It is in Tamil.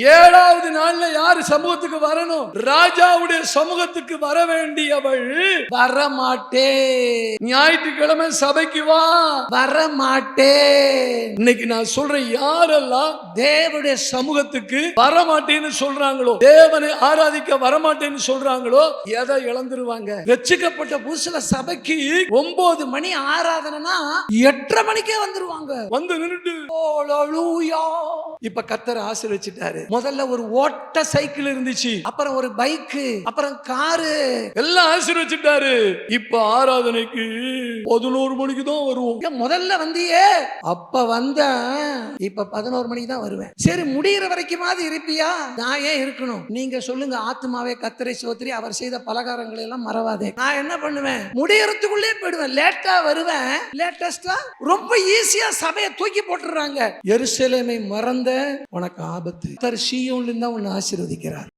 ஏழாவது நாள்ல யாரு சமூகத்துக்கு வரணும்? ராஜாவுடைய சமூகத்துக்கு வர வேண்டியவள் வரமாட்டே ஞாயிற்றுக்கிழமை சபைக்கு வா வரமாட்டே இன்னைக்கு நான் சொல்றேன் யாரெல்லாம் தேவனுடைய சமூகத்துக்கு வரமாட்டேன்னு சொல்றாங்களோ தேவனை ஆராதிக்க வரமாட்டேன்னு சொல்றாங்களோ எதை இழந்துருவாங்க? ரட்சிக்கப்பட்ட புதுசுல சபைக்கு ஒன்பது மணி ஆராதனைனா எட்டரை மணிக்கே வந்துருவாங்க. வந்து நின்னுட்டு இப்ப கத்தரை ஆசீர்வச்சிட்டாரு. முதல்ல ஒரு ஓட்ட சைக்கிள் இருந்துச்சு. அப்புறம் ஒரு பைக்கு அப்புறம் காரு. எல்லாம் ஆசீர்வச்சிட்டாரு இப்ப ஆராதனைக்கு பதினோரு மணிக்கு தான் வருவோம். முதல்ல வந்தியே. அப்ப வந்தேன். இப்ப பதினோரு மணிக்கு தான் வருவேன். சரி முடியிற வரைக்குமாவது இருப்பியா? நான் ஏன் இருக்கணும்? நீங்க சொல்லுங்க ஆத்மாவே கத்தரை சோத்திரி அவர் செய்த பலகாரங்களை எல்லாம் மறவாதே. நான் என்ன பண்ணுவேன்? முடியறதுக்குள்ளே போயிடுவேன். லேட்டா வருவேன். லேட்டஸ்டா ரொம்ப ஈஸியா சபையை தூக்கி போட்டுறாங்க எருசலேமை மறந்த உனக்கு ஆபத்து. தர் சீயோன்ல இருந்தா உன்னை ஆசீர்வதிக்கிறார்.